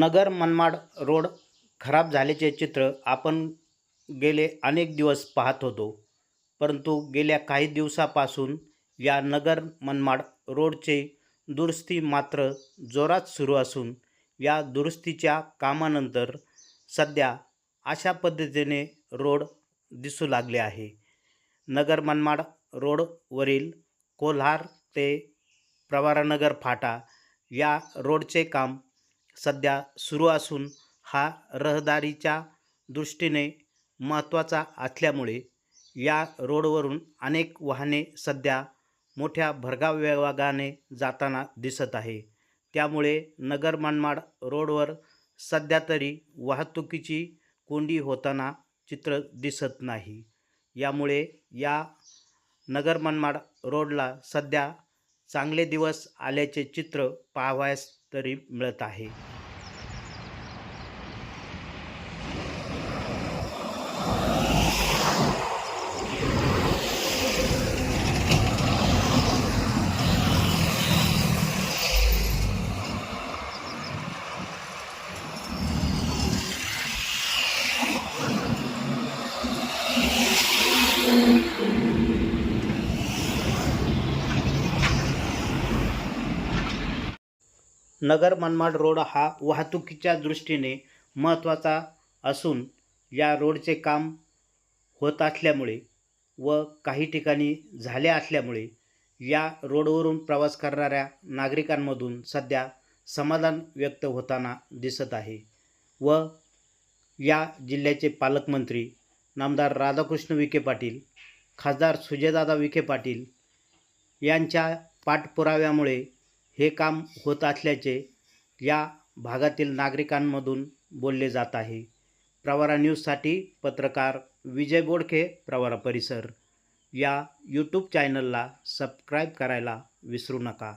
Nagar Manmad road खराब झाल्याचे चित्र आपण गेले अनेक दिवस पाहत होतो. परंतु गेल्या काही दिवसापासून या नगर मनमाड रोडचे दुरुस्ती मात्र जोरात सुरू असून या दुरुस्तीच्या कामानंतर सध्या अशा पद्धतीने रोड दिसू लागले आहे. नगर मनमाड रोडवरील कोल्हार ते प्रवारानगर फाटा या रोडचे काम सध्या सुरू असून हा रहदारीच्या दृष्टीने महत्त्वाचा असल्यामुळे या रोडवरून अनेक वाहने सध्या मोठ्या भरगाव वेगाने जाताना दिसत आहे. त्यामुळे नगर मनमाड रोडवर सध्या तरी वाहतुकीची कोंडी होताना चित्र दिसत नाही. यामुळे या नगर मनमाड रोडला सध्या चांगले दिवस आल्याचे चित्र पाहावयास तरी मिळत आहे. नगर मनमाड रोड हा वाहतुकीच्या दृष्टीने महत्त्वाचा असून या रोडचे काम होत असल्यामुळे व काही ठिकाणी झाले असल्यामुळे या रोडवरून प्रवास करणाऱ्या नागरिकांमधून सध्या समाधान व्यक्त होताना दिसत आहे व या जिल्ह्याचे पालकमंत्री नामदार राधाकृष्ण विखे पाटील खासदार सुजयदादा विखे पाटील यांच्या पाठपुराव्यामुळे हे काम होत असल्याचे या भागातील नागरिकांमधून बोलले जात आहे. प्रवारा न्यूजसाठी पत्रकार विजय बोडखे प्रवारा परिसर. या यूट्यूब चॅनलला सबस्क्राईब करायला विसरू नका.